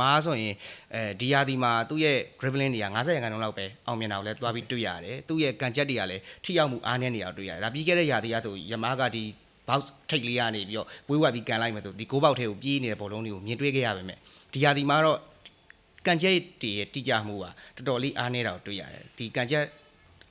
မားဆိုရင်အဲဒီယာဒီမှာသူ့ရဲ့ dribbling တွေက90ရာခိုင်နှုန်းလောက်ပဲအောင်မြင်တာကိုလည်းတွားပြီးတွေ့ရတယ်သူ့ရဲ့ကန်ချက်တွေကလည်းထိရောက်မှုအားနည်းနေတာကိုတွေ့ရတယ်ဒါပြီးခဲ့တဲ့ယာဒီကဆိုယမားကဒီ box ထိတ်လေးကနေပြီးတော့ဝေးဝက်ပြီးကန်လိုက်မယ်ဆိုဒီ6ပေါက်ထဲကိုပြေးနေတဲ့ဘောလုံးတွေကိုမြင်တွေ့ခဲ့ရပါမယ်ဒီယာဒီမှာတော့ကန်ချက်တွေရဲ့တိကျမှုကတော်တော်လေးအားနည်းတာကိုတွေ့ရတယ်ဒီကန်ချက်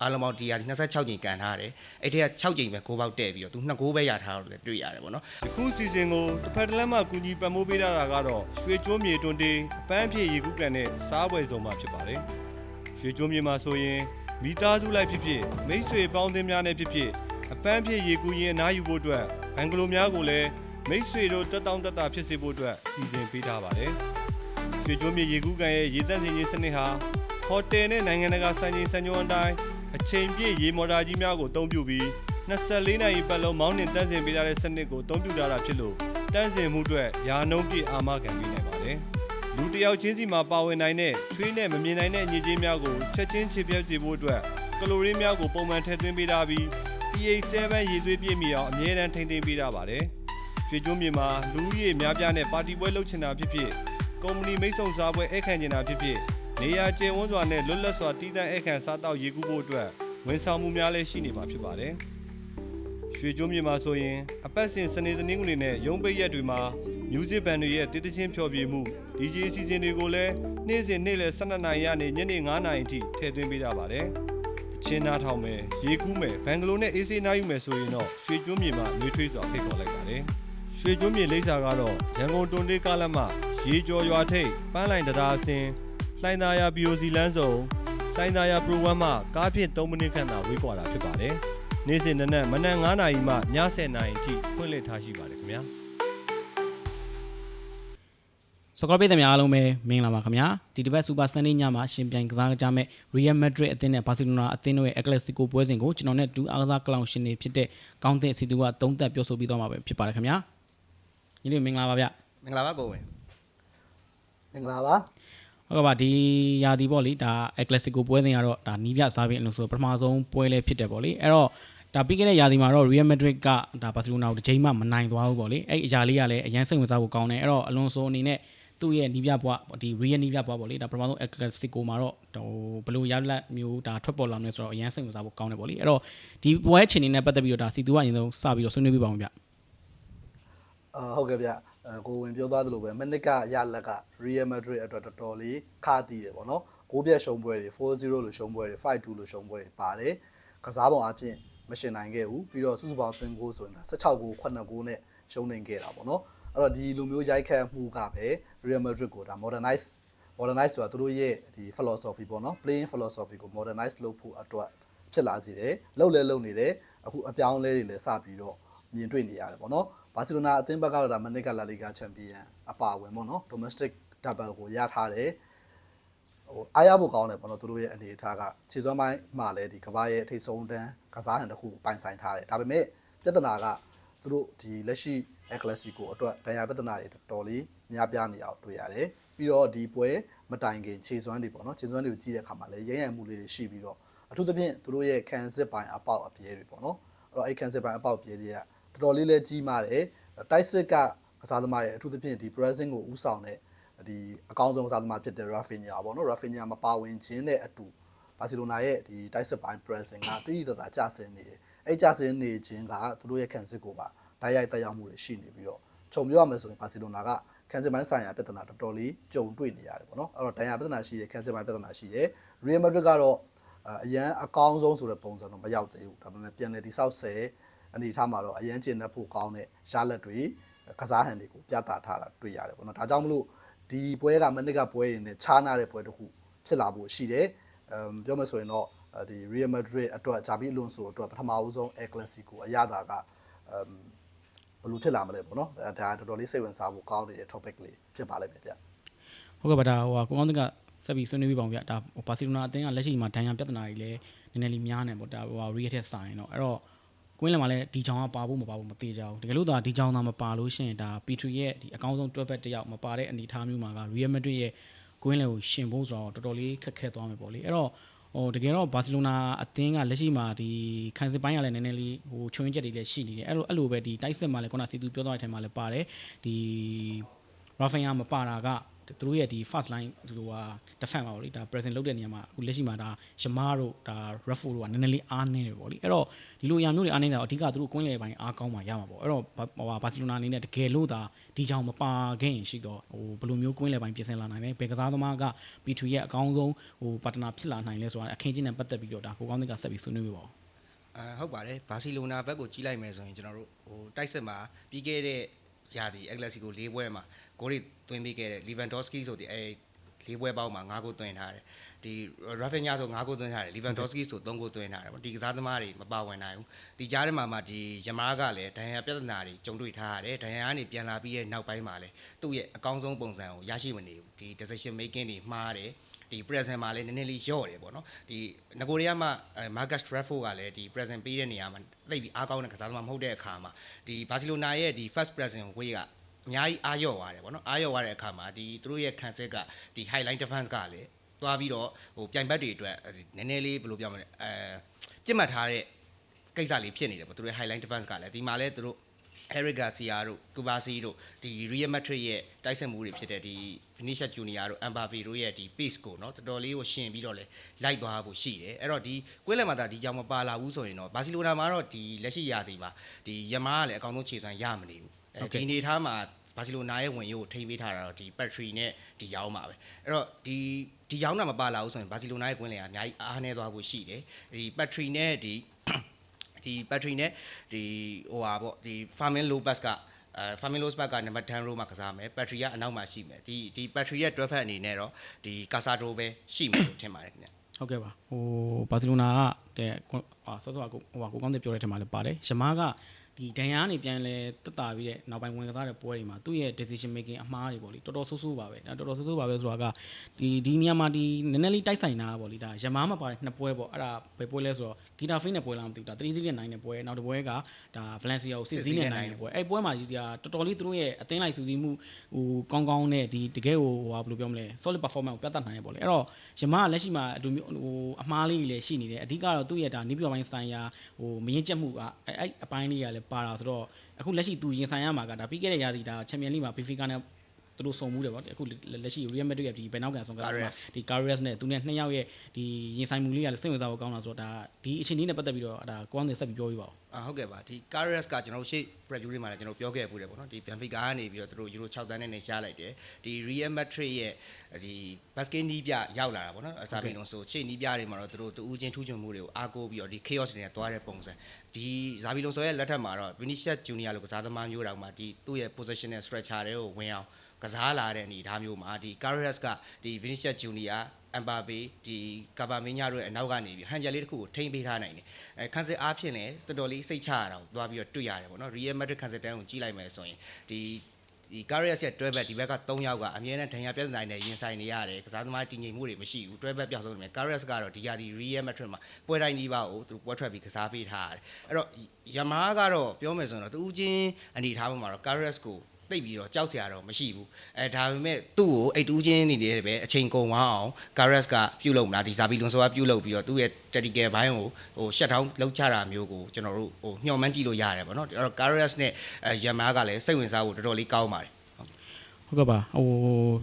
အားလုံးပေါင်းဒီယာဒီ26ကြိမ်ကန်ထားတယ်အဲ့ထက်က6ကြိမ်ပဲ6ပေါက်တဲ့ပြီးတော့သူ2ဂိုးပဲရထားတော့လည်းတွေ့ရတယ်ပေါ့နော်အခုစီစဉ်ကိုတစ်ဖက်တစ်လက်မှကူညီပံ့ပိုးပေးထားတာကတော့ရွှေကျွန်းမြေတွင်တေးအပန်းဖြည့်ရေကူးကန်နဲ့စားပွဲစုံမှာဖြစ်ပါတယ်။ရွှေကျွန်းမြေမှာဆိုရင်မိသားစုလိုက်ဖြစ်ဖြစ်မိတ်ဆွေပေါင်းသင်းများနဲ့ဖြစ်ဖြစ်အပန်းဖြည့်ရေကူးရင်အနားယူဖို့အတွက်ဘန်ဂလိုများကိုလည်းမိတ်ဆွေတို့တက်တောင့်တက်တာဖြစ်စေဖို့အတွက်စီစဉ်ပေးထားပါတယ်။ရွှေကျွန်းမြေရေကူးကန်ရဲ့ရေတပ်စင်ကြီးစနစ်ဟာဟိုတယ်နဲ့နိုင်ငံတကာစံချိန်စံညွှန်းအတိုင်း အချိန်ပြည့်ရေမော်တာကြီးများကိုအသုံးပြုပြီး24နာရီပတ်လုံးမောင်းနှင်တန်းစင်ပေးထားတဲ့စနစ်ကိုအသုံးပြုထားတာဖြစ်လို့တန်းစင်မှုအတွက်ယာနှုံးပြည့်အာမခံပေးနိုင်ပါတယ်။လူတစ်ယောက်ချင်းစီမှာပါဝင်နိုင်တဲ့ချွေးနဲ့မမြင်နိုင်တဲ့ညစ်ကြေးများကိုချက်ချင်းချေပြတ်စေဖို့အတွက်ကလိုရင်းများကိုပုံမှန်ထည့်သွင်းပေးထားပြီး pH 7ရေသွေးပြည့်မီအောင်အမြဲတမ်းထိန်းသိမ်းပေးထားပါတယ်။ရွှေကျွန်းမြေမှာလူဦးရေများပြားနဲ့ပါတီပွဲလုပ်ချင်တာဖြစ်ဖြစ်ကုမ္ပဏီမိတ်ဆုံစားပွဲအခန့်ချင်တာဖြစ်ဖြစ် နေရာကျယ်ဝန်းစွာနဲ့လွတ်လပ်စွာတည်တံ့အခန့်စားတောက်ရေကူးဖို့အတွက်ဝန်ဆောင်မှုများလည်းရှိနေမှာဖြစ်ပါတယ်။ရွှေကျွန်းမြေမှာဆိုရင်အပတ်စဉ်စနေတနင်္ဂနွေနဲ့ရုံးပိတ်ရက်တွေမှာ music band တွေရဲ့တည်တည်ချင်းဖျော်ဖြေမှု DJ အစီအစဉ်တွေကိုလည်းနေ့စဉ်နေ့လယ်12နာရီကနေညနေ9နာရီအထိထည့်သွင်းပေးကြပါတယ်။ချင်းနာထောင်မယ်ရေကူးမယ်ဘန်ဂလိုနဲ့အေးစေးနားယူမယ်ဆိုရင်တော့ရွှေကျွန်းမြေမှာနှွေးထွေးစွာဖိတ်ခေါ်လိုက်ပါတယ်။ရွှေကျွန်းမြေလိပ်စာကတော့ရန်ကုန်တွန်တေးကားလမ်းမရေကျော်ရွာထိပ်ပန်းလိုင်တရားအစင် လှိုင်းသာယာ BOC လမ်းစုံလှိုင်းသာယာ program မှာကားဖြင့်3မိနစ်ခန့်သာဝေးကွာတာဖြစ်ပါတယ်။နေ့စဉ်နနက်မနက်9:00နာရီမှည10:00နာရီအထိဖွင့်လှစ်ထားရှိပါတယ်ခင်ဗျာစကောပိတ်သမားအားလုံးပဲမင်္ဂလာပါခင်ဗျာဒီတစ်ပတ်စူပါစတန်ဒေးညမှာရှင်ပြိုင်ကစားကြမဲ့ Real Madrid အသင်းနဲ့ Barcelona အသင်းတို့ရဲ့ El Clasico ပွဲစဉ်ကိုကျွန်တော်နဲ့တူအားကစားကလောင်ရှင်တွေဖြစ်တဲ့ကောင်းသင့်စီသူကသုံးသက်ပြောဆိုပြီးတော့မှာပဲဖြစ်ပါတယ်ခင်ဗျာညီလေးမင်္ဂလာပါဗျမင်္ဂလာပါကိုဝင်မင်္ဂလာပါ ဟုတ်ကဲ့ပါဒီယာဒီပေါ့လေဒါ El Clasico ပွဲစဉ်ကတော့ဒါနီးပြစားပြီးအလို့ဆိုပထမဆုံးပွဲလေးဖြစ်တယ်ပေါ့လေအဲ့တော့ဒါပြီးခဲ့တဲ့ယာဒီမှာတော့ Real Madrid ကဒါ Barcelona ကိုတစ်ချိန်မှမနိုင်သွားဘူးပေါ့လေအဲ့အရာလေးကလည်းအရင်စိတ်ဝင်စားဖို့ကောင်းတယ်အဲ့တော့အလွန်ဆိုအနေနဲ့သူ့ရဲ့နီးပြဘွားဒီ Real နီးပြဘွားပေါ့လေဒါပထမဆုံး El Clasico မှာတော့ဟိုဘယ်လိုရလက်မျိုးဒါထွက်ပေါ်လာမလဲဆိုတော့အရင်စိတ်ဝင်စားဖို့ကောင်းတယ်ပေါ့လေအဲ့တော့ဒီပွဲချင်းနေနဲ့ပတ်သက်ပြီးတော့ဒါစီသူကအရင်ဆုံးစပြီးတော့ဆွေးနွေးပြပါအောင်ဗျအာဟုတ်ကဲ့ဗျအဲ ကိုဝင်ပြောသွားသလိုပဲမနစ်ကရလက်က Real Madrid အတွက်တော်တော်လေးခါတီးတယ်ပေါ့နော်ဂိုးပြတ်ရှုံးပွဲတွေ4-0လို့ရှုံးပွဲတွေ5-2လို့ရှုံးပွဲတွေပါတယ်ကစားပုံအပြင်မရှင်နိုင်ခဲ့ဘူးပြီးတော့စုစုပေါင်းသင်ဂိုးဆိုရင်16ဂိုး9ဂိုးနဲ့ရှုံးနေခဲ့တာပေါ့နော်အဲ့တော့ဒီလိုမျိုးရိုက်ခတ်မှုကပဲ Real Madrid ကိုဒါ modernize modernize ဆိုတာသူတို့ရဲ့ဒီ philosophy ပေါ့နော် playing philosophy ကို modernize လုပ်ဖို့အတွက်ဖြစ်လာစေတယ်လှုပ်လဲလှုပ်နေတယ်အခုအပြောင်းအလဲတွေလည်းစပြီးတော့မြင်တွေ့နေရတယ်ပေါ့နော် ဘာစီလိုနာအသင်းဘက်ကတော့ဒါမနစ်ကလာလီဂါချန်ပီယံအပါအဝင်ပေါ့နော် domestic double ကိုရထားတယ်ဟိုအားရဖို့ကောင်းတယ်ပေါ့နော်သူတို့ရဲ့အနေအထားကခြေစွမ်းပိုင်းမှာလည်းဒီကမ္ဘာရဲ့အထိတ်ဆုံးတန်းကစားဟန်တစ်ခုပိုင်ဆိုင်ထားတယ်ဒါပေမဲ့ပြဿနာကသူတို့ဒီလက်ရှိ El Clasico အတွက်ဒဏ်ရာပြဿနာတွေတော်တော်လေးများပြားနေအောင်တွေ့ရတယ်ပြီးတော့ဒီပွဲမတိုင်ခင်ခြေစွမ်းတွေပေါ့နော်ခြေစွမ်းတွေကိုကြည့်တဲ့အခါမှာလည်းရရံမှုလေးတွေရှိပြီးတော့အထူးသဖြင့်သူတို့ရဲ့ခံစစ်ပိုင်းအပေါက်အပြဲတွေပေါ့နော်အဲ့တော့အဲ့ခံစစ်ပိုင်းအပေါက်အပြဲတွေက တော်တော်လေးလဲကြီးမားတယ်တိုက်စစ်ကကစားသမားတွေအထူးသဖြင့်ဒီ pressing ကိုဥဆောင်တဲ့ဒီအကောင်းဆုံးကစားသမားဖြစ်တဲ့ Rafinha ပေါ့နော် Rafinha မပါဝင်ခြင်းနဲ့အတူဘာစီလိုနာရဲ့ဒီတိုက်စစ်ပိုင်း pressing ကတိတိကျကျကျဆင်းနေတယ်အဲ့ကျဆင်းနေခြင်းကသူတို့ရဲ့ခံစစ်ကိုပါဓာတ်ရိုက်တက်ရောက်မှုတွေရှိနေပြီးတော့ခြုံပြောရမယ်ဆိုရင်ဘာစီလိုနာကခံစစ်ပိုင်းဆိုင်ရာပြဿနာတော်တော်လေးကြုံတွေ့နေရတယ်ပေါ့နော်အဲ့တော့ဒဏ်ရာပြဿနာရှိတယ်ခံစစ်ပိုင်းပြဿနာရှိတယ် Real Madrid ကတော့အရန်အကောင်းဆုံးဆိုတဲ့ပုံစံတော့မရောက်သေးဘူးဒါပေမဲ့ပြန်လည်တိဆောက်ဆဲ အနေထားမှာတော့အရန်ကျင်တတ်ဖို့ကောင်းတဲ့ရလက်တွေကစားဟန်တွေကိုပြသထားတာတွေ့ရတယ်ပေါ့နော်ဒါကြောင့်မလို့ဒီပွဲကမနစ်ကပွဲရင်းနဲ့ခြားနာတဲ့ပွဲတစ်ခုဖြစ်လာဖို့ရှိတယ်အမ်ပြောမယ်ဆိုရင်တော့ဒီ Real Madrid အတွက်ဂျာဘီအလွန်ဆိုအတွက်ပထမဦးဆုံး El Clasico အရသာကအမ်ဘယ်လိုဖြစ်လာမလဲပေါ့နော်ဒါဒါတော်တော်လေးစိတ်ဝင်စားဖို့ကောင်းတဲ့ topic လေးဖြစ်ပါလိမ့်မယ်ဗျဟုတ်ကဲ့ပါဒါဟိုကိုကောင်းတဲ့ကဆက်ပြီးဆွေးနွေးပြပါအောင်ဗျဒါဘာစီလိုနာအသင်းကလက်ရှိမှာဒဏ်ရာပြဿနာတွေလည်းနည်းနည်းလေးများနေပေါ့ဒါဟို Real ထက်ဆိုင်တော့အဲ့တော့ ကွင်းလယ်မှာလည်းဒီချောင်းကပါဖို့မပါဖို့မသေးကြဘူးတကယ်လို့ဒါဒီချောင်းသာမပါလို့ရှိရင်ဒါ P3 ရဲ့ဒီအကောင်းဆုံးတွဲဘက်တစ်ယောက်မပါတဲ့အနေအထားမျိုးမှာက Real Madrid ရဲ့ကွင်းလယ်ကိုရှင်ဖို့ဆိုတော့တော်တော်လေးခက်ခဲသွားမယ်ပေါ့လေအဲ့တော့ဟိုတကယ်တော့ဘာစီလိုနာအသင်းကလက်ရှိမှာဒီခံစစ်ပိုင်းကလည်းနည်းနည်းလေးဟိုချွင်းချက်တွေလည်းရှိနေတယ်အဲ့လိုအဲ့လိုပဲဒီတိုက်စစ်မှာလည်းခုနစီသူပြောသွားတဲ့အထက်မှာလည်းပါတယ်ဒီရာဖင်ယာမပါတာက သူတို့ရဲ့ဒီ first line ဟိုဟာ defense ပါဗောလေဒါ present လုပ်တဲ့နေရာမှာအခုလက်ရှိမှာဒါယမားတို့ဒါ raffo တို့ကနည်းနည်းလေးအားနည်းတယ်ဗောလေအဲ့တော့ဒီလိုအရာမျိုးတွေအားနည်းတာအဓိကသူတို့ကွင်းလေပိုင်းအားကောင်းမှရမှာဗောအဲ့တော့ဟိုဟာဘာစီလိုနာအနေနဲ့တကယ်လို့ဒါဒီကြောင်မပါခဲ့ရင်ရှိတော့ဟိုဘယ်လိုမျိုးကွင်းလေပိုင်းပြင်ဆင်လာနိုင်လဲဘယ်ကစားသမားက P2 ရဲ့အကောင်းဆုံးဟို partner ဖြစ်လာနိုင်လဲဆိုတာအခင်းချင်းနဲ့ပတ်သက်ပြီးတော့ဒါကိုကောင်းတဲ့ကဆက်ပြီးဆွေးနွေးပြပါဦးအဲဟုတ်ပါတယ်ဘာစီလိုနာဘက်ကိုကြီးလိုက်မယ်ဆိုရင်ကျွန်တော်တို့ဟိုတိုက်စစ်မှာပြီးခဲ့တဲ့ ရာသီအက်ဂလက်စီကို၄ပွဲမှာဂိုးတွေသွင်းပေးခဲ့တဲ့လီဗန်ဒေါစကီဆိုတဲ့အဲ၄ပွဲပေါင်းမှာ၅ဂိုးသွင်းထားတယ်ဒီရာဖင်ညာဆို၅ဂိုးသွင်းထားတယ်လီဗန်ဒေါစကီဆို၃ဂိုးသွင်းထားတယ်ပေါ့ဒီကစားသမားတွေမပါဝင်နိုင်ဘူးဒီကြားထဲမှာမှဒီယမားကလည်းဒဏ်ရာပြဿနာတွေကြုံတွေ့ထားရတယ်ဒဏ်ရာကနေပြန်လာပြီးရဲ့နောက်ပိုင်းမှာလည်းသူ့ရဲ့အကောင်းဆုံးပုံစံကိုရရှိမနေဘူးဒီ decision making တွေမှားတယ် ဒီ present မှာလည်းနည်းနည်းလေးယော့တယ်ပေါ့နော်ဒီငကိုရီးယားမှာအဲ Marcus Rashford ကလည်းဒီ present ပေးတဲ့နေရာမှာတိတ်ပြီးအားကောင်းတဲ့ကစားသမားမဟုတ်တဲ့အခါမှာဒီ Barcelona ရဲ့ဒီ first present way ကအများကြီးအားယော့သွားတယ်ပေါ့နော်အားယော့သွားတဲ့အခါမှာဒီသူတို့ရဲ့ခံစစ်ကဒီ highline defense ကလည်းသွားပြီးတော့ဟိုပြိုင်ဘက်တွေအတွက်နည်းနည်းလေးဘယ်လိုပြောမလဲအဲကြစ်မှတ်ထားတဲ့ကိစ္စလေးဖြစ်နေတယ်ပေါ့သူတို့ရဲ့ highline defense ကလည်းဒီမှာလည်းသူတို့ Eric Garcia တို့ Kubasi တို့ဒီ Real Madrid ရဲ့တိုက်စစ်မှုတွေဖြစ်တဲ့ဒီ Vinicius Junior တို့ Mbappe တို့ရဲ့ဒီ pace ကိုเนาะတော်တော်လေးကိုရှင်ပြီးတော့လဲလိုက်သွားဖို့ရှိတယ်အဲ့တော့ဒီကွင်းလယ်မှာဒါဒီကြောင်မပါလာဘူးဆိုရင်တော့ဘာစီလိုနာမှာတော့ဒီလက်ရှိရာသီမှာဒီယမားကလည်းအကောင်းဆုံးခြေစွမ်းရမနေဘူးအဲဒီအနေထားမှာဘာစီလိုနာရဲ့ဝင်ရိုးကိုထိမ့်ပေးထားတာတော့ဒီ battery နဲ့ဒီရောင်းပါပဲအဲ့တော့ဒီဒီရောင်းတာမပါလာဘူးဆိုရင်ဘာစီလိုနာရဲ့ကွင်းလယ်ကအများကြီးအားနည်းသွားဖို့ရှိတယ်ဒီ battery နဲ့ဒီ ဒီ battery နဲ့ဒီဟိုဟာပေါ့ဒီ Farming Lopez ကအဲ Farming Lopez ကနံပါတ်10 row မှာကစားမယ် battery ကအနောက်မှာရှိမယ်ဒီဒီ battery ရဲ့တွဲဖက်အနေနဲ့တော့ဒီ Casado ပဲရှိမယ်လို့ထင်ပါတယ်ခင်ဗျဟုတ်ကဲ့ပါဟိုဘာစီလိုနာကတဲ့ဟာဆော့ဆော့ကဟိုဟာကိုကောင်းတဲ့ပြောတဲ့ထက်မှာလည်းပါတယ်ယမားက ဒီဒန်ယာကနေပြန်လဲတက်တာပြီးတဲ့နောက်ပိုင်းဝင်ကစားတဲ့ပွဲတွေမှာသူ့ရဲ့ decision making အမှားတွေပေါ့လေတော်တော်ဆိုးဆိုးပါပဲဒါတော်တော်ဆိုးဆိုးပါပဲဆိုတာကဒီဒီနေရာမှာဒီနည်းနည်းလေးတိုက်ဆိုင်တာပေါ့လေဒါယမားမှာပါတဲ့နှစ်ပွဲပေါ့အဲ့ဒါဘယ်ပွဲလဲဆိုတော့ဂီတာဖိနဲ့ပွဲလားမသိဘူးဒါ3စီးနဲ့9နဲ့ပွဲနောက်တစ်ပွဲကဒါဗလန်စီယာကိုစစ်စီးနဲ့9နဲ့ပွဲအဲ့ပွဲမှာဒီကတော်တော်လေးသူတို့ရဲ့အသင်းလိုက်စုစည်းမှုဟိုကောင်းကောင်းနဲ့ဒီတကယ်ဟိုဟိုဘယ်လိုပြောမလဲ solid performance ကိုပြသနိုင်ရပေါ့လေအဲ့တော့ယမားကလက်ရှိမှာအတူမျိုးဟိုအမှားလေးတွေလည်းရှိနေတယ်အဓိကတော့သူ့ရဲ့ဒါနိပြပိုင်းဆိုင်ရာဟိုမရင်ကျက်မှုကအဲ့အဲ့အပိုင်းလေးကလည်းပါတာဆိုတော့အခုလက်ရှိသူရင်ဆိုင်ရမှာကဒါပြီးခဲ့တဲ့ရာသီဒါချန်ပီယံလိမှာ BFK နဲ့ သူတို့စုံမှုတယ်ဗောအခုလက်ရှိ Real Madrid ရဲ့ဒီဘယ်နောက်ကန်ဆုံးကဒီ Carreras နဲ့သူနဲ့နှစ်ယောက်ရဲ့ဒီရင်ဆိုင်မှုလေးကလည်းစိတ်ဝင်စားဖို့ကောင်းတာဆိုတော့ဒါဒီအချိန်လေးနဲ့ပတ်သက်ပြီးတော့ဒါကိုအောင်နေဆက်ပြီးပြောပြပါဦးအာဟုတ်ကဲ့ပါဒီ Carreras ကကျွန်တော်တို့ရှေ့ preview တွေမှာလည်းကျွန်တော်ပြောခဲ့ပူတယ်ပေါ့နော်ဒီ Benfica ကနေပြီးတော့သူတို့ Euro 6တန်းနဲ့နေရလိုက်တယ်ဒီ Real Madrid ရဲ့ဒီ basket နီးပြရောက်လာတာပေါ့နော်အစားပြီးလို့ဆိုရှေ့နီးပြတွေမှာတော့သူတို့တူးချင်းထူးချွန်မှုတွေကိုအားကိုးပြီးတော့ဒီ chaos တွေနဲ့တွားတဲ့ပုံစံဒီဇာဘီလုံဆိုရဲ့လက်ထက်မှာတော့ Vinicius Junior လို့ကစားသမားမျိုးတောင်မှဒီသူ့ရဲ့ positional structure တွေကိုဝင်အောင် ကစားလာတဲ့အနေအထားမျိုးမှာဒီ Carreras ကဒီ Vinicius Junior အမ်ဘာဘေဒီကာဘာမင်းညာတို့ရဲ့အနောက်ကနေပြီးဟန်ဂျယ်လေးတစ်ခုကိုထိမ့်ပေးထားနိုင်တယ်အဲခန်းစစ်အားဖြင့်လည်းတော်တော်လေးစိတ်ချရတာကိုသွားပြီးတော့တွေ့ရတယ်ပေါ့နော် Real Madrid ခန်းစစ်တန်းကိုကြီးလိုက်မယ်ဆိုရင်ဒီဒီ Carreras ရဲ့တွဲဘက်ဒီဘက်က3ယောက်ကအမြဲတမ်းဒဏ်ရာပြဿနာနဲ့ရင်ဆိုင်နေရတယ်ကစားသမားတည်ငြိမ်မှုတွေမရှိဘူးတွဲဘက်ပြောက်ဆုံးနေတယ် Carreras ကတော့ဒီယာဒီ Real Madrid မှာပွဲတိုင်းဒီပါကိုသူပွဲထွက်ပြီးကစားပေးထားရတယ်အဲ့တော့ယမားကတော့ပြောမယ်ဆိုရင်တော့တူးချင်းအနေထားပေါ်မှာတော့ Carreras ကို တိတ်ပြီးတော့ကြောက်စရာတော့မရှိဘူးအဲဒါပေမဲ့သူ့ကိုအိတ်တူးချင်းနေနေပဲအချိန်ကုန်သွားအောင် Carreras ကပြုတ်လုံမလားဒီဇာဘီလွန်ဆိုကပြုတ်လုံပြီးတော့သူ့ရဲ့ tactical ဘိုင်းကိုဟို shut down လောက်ချတာမျိုးကိုကျွန်တော်တို့ဟိုညှော်မှန်းကြည့်လို့ရတယ်ပေါ့နော်အဲ့တော့ Carreras နဲ့ယမားကလည်းစိတ်ဝင်စားဖို့တော်တော်လေးကောင်းပါတယ်ဟုတ်ကဲ့ပါဟို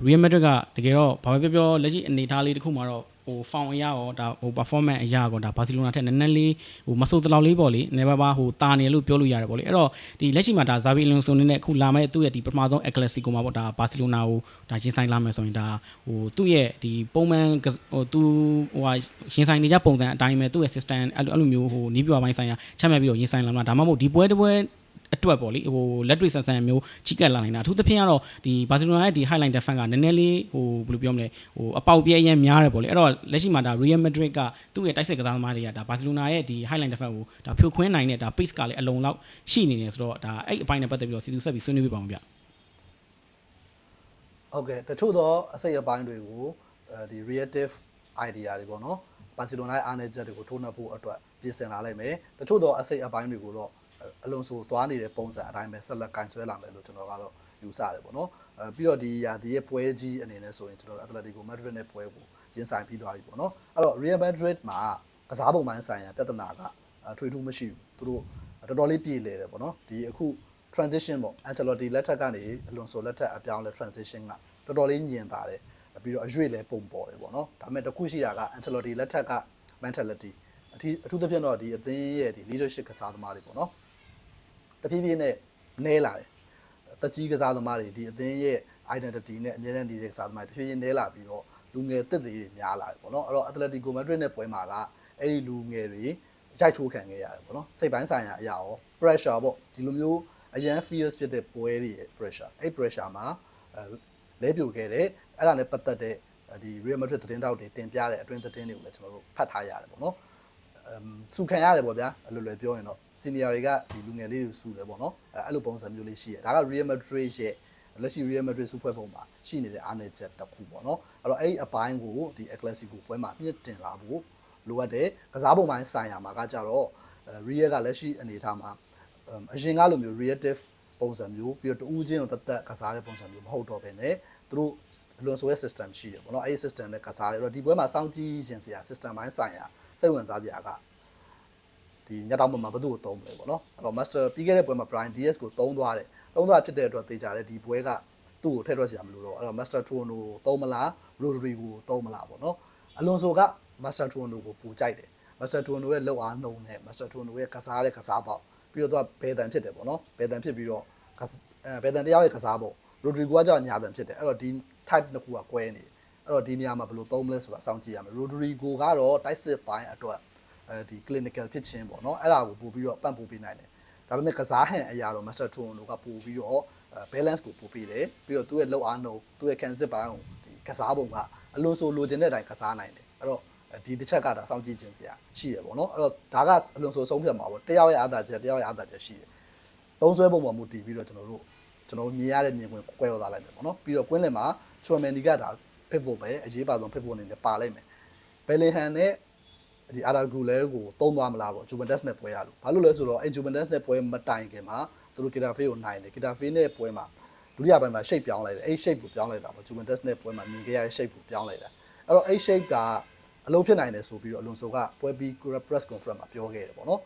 Real Madrid ကတကယ်တော့ဘာပဲပြောပြောလက်ရှိအနေအထားလေးတစ်ခုမှာတော့ ဟို found အရာရောဒါဟို performance အရာကောဒါဘာစီလိုနာထက်နည်းနည်းလေးဟိုမဆိုးတလောက်လေးပေါ့လေနေပါပါဟိုတာနေလို့ပြောလို့ရတယ်ပေါ့လေအဲ့တော့ဒီလက်ရှိမှာဒါဇာဗီလွန်ဆိုနေတဲ့အခုလာမဲ့သူ့ရဲ့ဒီပထမဆုံး El Clasico မှာပေါ့ဒါဘာစီလိုနာကိုဒါရင်ဆိုင်လာမယ်ဆိုရင်ဒါဟိုသူ့ရဲ့ဒီပုံမှန်ဟိုသူဟိုဟာရင်ဆိုင်နေကြပုံစံအတိုင်းပဲသူ့ရဲ့ system အဲ့လိုအဲ့လိုမျိုးဟိုနီးပြပိုင်းဆိုင်ရာချမှတ်ပြီးတော့ရင်ဆိုင်လာမှာဒါမှမဟုတ်ဒီပွဲတစ်ပွဲ အတွက်ပေါ့လေဟိုလက်တွေ့ဆန်ဆန်မျိုးချိကက်လာနေတာအထူးသဖြင့်ကတော့ဒီဘာစီလိုနာရဲ့ဒီ highline defense ကနည်းနည်းလေးဟိုဘယ်လိုပြောမလဲဟိုအပေါက်ပြဲအရင်များတယ်ပေါ့လေအဲ့တော့လက်ရှိမှာဒါ Real Madrid ကသူ့ရဲ့တိုက်စစ်ကစားသမားတွေကဒါဘာစီလိုနာရဲ့ဒီ highline defense ကိုဒါဖြိုခွင်းနိုင်တဲ့ဒါ pace ကလည်းအလုံးလောက်ရှိနေတယ်ဆိုတော့ဒါအဲ့အပိုင်းနဲ့ပတ်သက်ပြီးတော့စီသူဆက်ပြီးဆွေးနွေးပြပါအောင်ဗျဟုတ်ကဲ့တချို့သောအစိတ်အပိုင်းတွေကိုအဲဒီ reactive idea တွေပေါ့နော်ဘာစီလိုနာရဲ့အားနည်းချက်တွေကိုထိုးနှက်ဖို့အတွက်ပြင်ဆင်လာလိုက်မယ်တချို့သောအစိတ်အပိုင်းတွေကိုတော့ အလုံးစုံသွားနေတဲ့ပုံစံအတိုင်းပဲဆက်လက်ကင်ဆွဲလာမယ်လို့ကျွန်တော်ကတော့ယူဆတယ်ပေါ့နော်အဲပြီးတော့ဒီရာဒီရဲ့ပွဲကြီးအနေနဲ့ဆိုရင်ကျွန်တော်တို့ Atletico Madrid နဲ့ပွဲကိုရင်ဆိုင်ပြီးသွားပြီပေါ့နော်အဲ့တော့ Real Madrid မှာကစားပုံပိုင်းဆိုင်ရာပြဿနာကအထွေထူးမရှိဘူးသူတို့တော်တော်လေးပြည်လေတယ်ပေါ့နော်ဒီအခု transition ပေါ့ Ancelotti လက်ထက်ကနေအလွန်ဆိုလက်ထက်အပြောင်းလဲ transition ကတော်တော်လေးညင်တာတယ်ပြီးတော့အရွေ့လည်းပုံပေါ်တယ်ပေါ့နော်ဒါပေမဲ့တစ်ခုရှိတာက Ancelotti လက်ထက်က mentality အထူးအထူးသဖြင့်တော့ဒီအသင်းရဲ့ဒီ leadership ကစားသမားတွေပေါ့နော် တဖြည်းဖြည်းနဲ့နဲလာတယ်တကြီးကစားသမားတွေဒီအသင်းရဲ့ identity နဲ့အမြဲတမ်းနေတဲ့ကစားသမားတွေတဖြည်းဖြည်းနဲလာပြီးတော့လူငယ်တက်တွေများလာတယ်ပေါ့နော်အဲ့တော့ Atletico Madrid နဲ့ပွဲမှာကအဲ့ဒီလူငယ်တွေရိုက်ချိုးခံခဲ့ရတယ်ပေါ့နော်စိတ်ပိုင်းဆိုင်ရာအရာရော pressure ပေါ့ဒီလိုမျိုးအရန် fierce ဖြစ်တဲ့ပွဲတွေရဲ့ pressure အဲ့ pressure မှာအဲလဲပြိုခဲ့တယ်အဲ့ဒါနဲ့ပတ်သက်တဲ့ဒီ Real Madrid သတင်းတောက်တွေတင်ပြတဲ့အတွင်းသတင်းတွေကိုလည်းကျွန်တော်တို့ဖတ်ထားရတယ်ပေါ့နော်အမ်စုခံရတယ်ပေါ့ဗျာအဲ့လိုလည်းပြောရင်တော့ senior တွေကဒီလူငယ်လေးတွေစုတယ်ပေါ့နော်အဲအဲ့လိုပုံစံမျိုးလေးရှိရဒါက Real Madrid ရဲ့လက်ရှိ Real Madrid စုဖွဲ့ပုံမှာရှိနေတဲ့အားနည်းချက်တစ်ခုပေါ့နော်အဲ့တော့အဲ့ဒီအပိုင်းကိုဒီ El Clasico ပွဲမှာမြင့်တင်လာဖို့လိုအပ်တယ်ကစားပုံပိုင်းဆိုင်ရာမှာကကြတော့အဲ Real ကလက်ရှိအနေအထားမှာအမ်အရင်ကလိုမျိုး reactive ပုံစံမျိုးပြီးတော့တူးချင်းကိုတတ်တတ်ကစားတဲ့ပုံစံမျိုးမဟုတ်တော့ဘဲねသူတို့လွန်ဆိုရဲ system ရှိတယ်ပေါ့နော်အဲ့ဒီ system နဲ့ကစားတယ်အဲ့တော့ဒီပွဲမှာစောင့်ကြည့်ရှင်စရာ system ပိုင်းဆိုင်ရာစိတ်ဝင်စားစရာက ဒီညတောင်မှာဘယ်သူ့ကိုသုံးမလဲပေါ့နော်အဲ့တော့ master ပြီးခဲ့တဲ့ပွဲမှာ Brian Diaz ကိုသုံးသွားတယ်သုံးသွားဖြစ်တဲ့အတွက်သေချာတယ်ဒီပွဲကသူ့ကိုထည့်ထွက်စရာမလိုတော့အဲ့တော့ master Toronto ကိုသုံးမလား Rodri ကိုသုံးမလားပေါ့နော်အလွန်ဆိုက master Toronto ကိုပူကြိုက်တယ် master Toronto ရဲ့လောက်အားနှုံနဲ့ master Toronto ရဲ့ကစားတဲ့ကစားပေါက်ပြီးတော့သူကဘယ်တန်ဖြစ်တယ်ပေါ့နော်ဘယ်တန်ဖြစ်ပြီးတော့ကစအဲဘယ်တန်တယောက်ရဲ့ကစားပုံ Rodrigo ကကြောင့်ညာတန်ဖြစ်တယ်အဲ့တော့ဒီ type နှစ်ခုကကွဲနေတယ်အဲ့တော့ဒီနေရာမှာဘယ်လိုသုံးမလဲဆိုတာစောင့်ကြည့်ရမယ် Rodrigo ကတော့တိုက်စစ်ပိုင်းအတွက် အဲဒီ clinical ဖြစ်ခြင်းပေါ့နော်အဲ့ဒါကိုပို့ပြီးတော့ပန့်ပို့ပေးနိုင်တယ်ဒါပေမဲ့ကစားဟန်အရာတော့ Master Toronto ကပို့ပြီးတော့အဲ balance ကိုပို့ပေးတယ်ပြီးတော့သူ့ရဲ့လောက်အားနှုံသူ့ရဲ့ can sit ပိုင်းကိုဒီကစားပုံကအလွန်ဆိုလိုချင်တဲ့အတိုင်းကစားနိုင်တယ်အဲ့တော့ဒီတစ်ချက်ကတော့စောင့်ကြည့်ခြင်းစရာရှိရပေါ့နော်အဲ့တော့ဒါကအလွန်ဆိုဆုံးဖြတ်မှာပေါ့တယောက်ရဲ့အားသာချက်တယောက်ရဲ့အားသာချက်ရှိတယ်သုံးဆွဲပုံပေါ်မူတည်ပြီးတော့ကျွန်တော်တို့ကျွန်တော်မြင်ရတဲ့မြင်ကွင်းကွဲရောသားလိုက်မယ်ပေါ့နော်ပြီးတော့ကွင်းလင်မှာချွန်မန်ဒီကဒါ pivot ပဲအရေးပါဆုံး pivot အနေနဲ့ပါလိုက်မယ်ဘယ်လင်ဟန်နဲ့ ဒီအာဒါဂူလဲကိုသုံးသွားမလားပေါ့ဂျူဗန်တက်စ်နဲ့ပွဲရလို့ဘာလို့လဲဆိုတော့အဲဂျူဗန်တက်စ်နဲ့ပွဲမတိုင်ခင်မှာသူတို့ဂီတာဖေးကိုနိုင်တယ်ဂီတာဖေးနဲ့ပွဲမှာဒုတိယပိုင်းမှာ shape ပြောင်းလိုက်တယ်အဲ့ shape ကိုပြောင်းလိုက်တာပေါ့ဂျူဗန်တက်စ်နဲ့ပွဲမှာမြင်ခဲ့ရတဲ့ shape ကိုပြောင်းလိုက်တာအဲ့တော့အဲ့ shape ကအလုံးဖြစ်နိုင်တယ်ဆိုပြီးတော့အလွန်ဆိုကပွဲပြီး press conference မှာပြောခဲ့တယ်ပေါ့နော်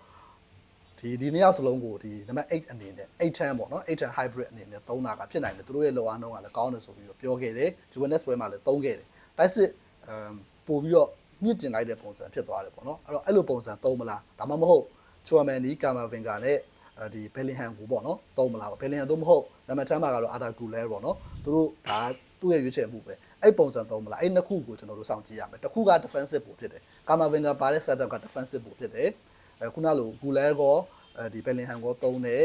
ဒီဒီနှစ်ယောက်စလုံးကိုဒီနံပါတ်8အနေနဲ့810ပေါ့နော်810 hybrid အနေနဲ့သုံးတာကဖြစ်နိုင်တယ်သူတို့ရဲ့လောအားနှုန်းကလည်းကောင်းတယ်ဆိုပြီးတော့ပြောခဲ့တယ် Juventus ပွဲမှာလည်းသုံးခဲ့တယ်တိုက်စစ်အမ်ပို့ပြီးတော့ မြင့်တင်လိုက်တဲ့ပုံစံဖြစ်သွားတယ်ပေါ့နော်အဲ့တော့အဲ့လိုပုံစံသုံးမလားဒါမှမဟုတ် Chouamani Camavinga နဲ့အဲဒီ Bellingham ကိုပေါ့နော်သုံးမလားပေါ့ Bellingham သို့မဟုတ်နံပါတ်10မှာကတော့ Arda Güler ပေါ့နော်သူတို့ဒါသူ့ရဲ့ရွေးချယ်မှုပဲအဲ့ပုံစံသုံးမလားအဲ့နှစ်ခုကိုကျွန်တော်တို့စောင့်ကြည့်ရမယ်တစ်ခုက defensive ပို့ဖြစ်တယ် Camavinga ပါတဲ့ setup က defensive ပို့ဖြစ်တယ်အဲခုနလို Güler ကောအဲဒီ Bellingham ကောသုံးတဲ့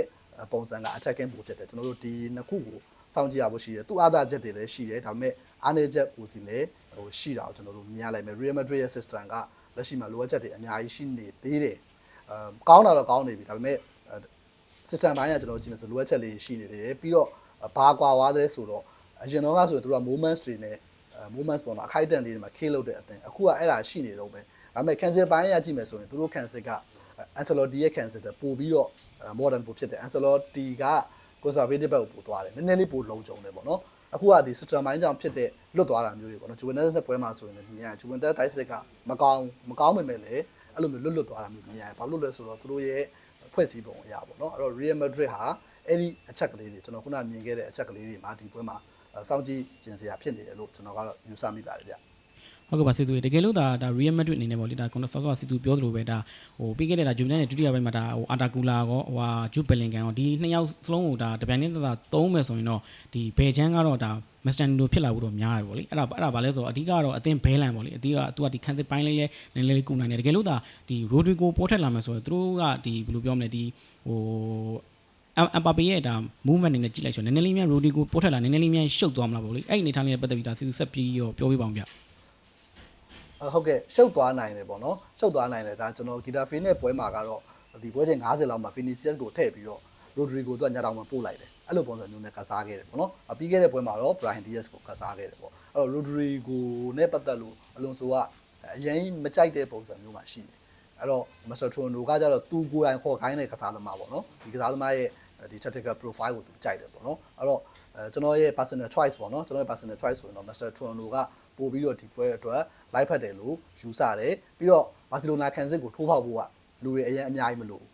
ပုံစံက attacking ပို့ဖြစ်တယ်ကျွန်တော်တို့ဒီနှစ်ခုကိုစောင့်ကြည့်ရဖို့ရှိတယ်သူ့အားသာချက်တွေလည်းရှိတယ်ဒါပေမဲ့အားနည်းချက်ကိုစီလည်း ဟိုရှိတာကိုကျွန်တော်တို့မြင်ရလိုက်မယ် Real Madrid ရဲ့ system ကလက်ရှိမှာလိုအပ်ချက်တွေအများကြီးရှိနေသေးတယ်အမ်ကောင်းတာတော့ကောင်းနေပြီဒါပေမဲ့ system ဘိုင်းကကျွန်တော်ကြည့်နေဆိုလိုအပ်ချက်လေးရှိနေသေးတယ်ပြီးတော့ဘာကွာသွားသေးဆိုတော့အရင်တော့ကဆိုရင်တို့က moments တွေနဲ့ moments ပေါ်မှာအခိုက်အတန့်လေးတွေမှာ kill လုပ်တဲ့အသင်းအခုကအဲ့ဒါရှိနေတော့ပဲဒါပေမဲ့ cancel ဘိုင်းရကြည့်မယ်ဆိုရင်တို့ cancel က Ancelotti ရဲ့ cancel တဲ့ပို့ပြီးတော့ modern ပို့ဖြစ်တယ် Ancelotti က conservative ဘက်ကိုပို့သွားတယ်နည်းနည်းလေးပို့လုံခြုံတယ်ပေါ့နော် အခုကဒီ system ဘိုင်းကြောင့်ဖြစ်တဲ့လွတ်သွားတာမျိုးတွေပေါ့နော် Juventus နဲ့ပွဲမှာဆိုရင်လည်းမြင်ရ Juventus တိုက်စစ်ကမကောင်းမကောင်းပေမဲ့လည်းအဲ့လိုမျိုးလွတ်လွတ်သွားတာမျိုးမြင်ရတယ်ဘာလို့လဲဆိုတော့သူတို့ရဲ့ဖွဲ့စည်းပုံအရာပေါ့နော်အဲ့တော့ Real Madrid ဟာအဲ့ဒီအချက်ကလေးတွေကျွန်တော်ခုနမြင်ခဲ့တဲ့အချက်ကလေးတွေမှာဒီပွဲမှာစောင့်ကြည့်ကျင်စရာဖြစ်နေတယ်လို့ကျွန်တော်ကတော့ယူဆမိပါတယ်ဗျ ဟုတ်ကဲ့ပါစီသူတကယ်လို့ဒါဒါ Real Madrid အနေနဲ့ပေါ့လေဒါကျွန်တော်စောစောစီသူပြောသလိုပဲဒါဟိုပြီးခဲ့တဲ့ဒါဂျူဗန်နဲ့ဒုတိယပိုင်းမှာဒါဟိုအာတာကူလာကောဟိုဟာဂျူဘယ်လင်ကန်ရောဒီနှစ်ယောက်စလုံးကိုဒါတပြိုင်တည်းသာသုံးမယ်ဆိုရင်တော့ဒီဘယ်ချမ်းကတော့ဒါမစတန်နိုဖြစ်လာဖို့တော့များတယ်ပေါ့လေအဲ့ဒါအဲ့ဒါဘာလဲဆိုတော့အဓိကတော့အသင်းဘဲလန်ပေါ့လေအဓိကသူကဒီခန်းစစ်ပိုင်းလေးလေးနည်းနည်းလေးကုနိုင်တယ်တကယ်လို့ဒါဒီ Rodrigo ပေါ်ထက်လာမယ်ဆိုတော့သူတို့ကဒီဘယ်လိုပြောမလဲဒီဟိုအပပရဲ့ဒါ movement အနေနဲ့ကြည့်လိုက်ဆိုနည်းနည်းလေးများ Rodrigo ပေါ်ထက်လာနည်းနည်းလေးများရှုပ်သွားမလားပေါ့လေအဲ့ဒီအနေထားလေးနဲ့ပတ်သက်ပြီးဒါစီသူဆက်ပြီးတော့ပြောပြပါအောင်ဗျအ ဟုတ်ကဲ့ရှုပ်သွားနိုင်တယ်ပေါ့နော်ရှုပ်သွားနိုင်တယ်ဒါကျွန်တော်ဂီတာဖီနဲ့ပွဲမှာကတော့ဒီပွဲချိန်90လောက်မှာ Vinicius ကိုထည့်ပြီးတော့ Rodrigo ကညတောင်မှာပို့လိုက်တယ်အဲ့လိုပုံစံမျိုးနဲ့ကစားခဲ့တယ်ပေါ့နော်ပြီးခဲ့တဲ့ပွဲမှာတော့ Brian Diaz ကိုကစားခဲ့တယ်ပေါ့အဲ့တော့ Rodrigo နဲ့ပတ်သက်လို့အလွန်ဆိုကအရင်မကြိုက်တဲ့ပုံစံမျိုးမှာရှိတယ်အဲ့တော့ Master Toronto ကကြတော့သူကိုယ်တိုင်ခေါ်ခိုင်းတဲ့ကစားသမားပေါ့နော်ဒီကစားသမားရဲ့ဒီ tactical profile ကိုသူကြိုက်တယ်ပေါ့နော်အဲ့တော့အဲကျွန်တော်ရဲ့ personal choice ပေါ့နော်ကျွန်တော်ရဲ့ personal choice ဆိုရင်တော့ Master Toronto က ပို့ပြီးတော့ဒီပွဲအတွက်လိုက်ဖက်တယ်လို့ယူဆတယ်ပြီးတော့ဘာစီလိုနာခံစစ်ကိုထိုးဖောက်ဖို့ကလူတွေအရင်အများကြီးမလို့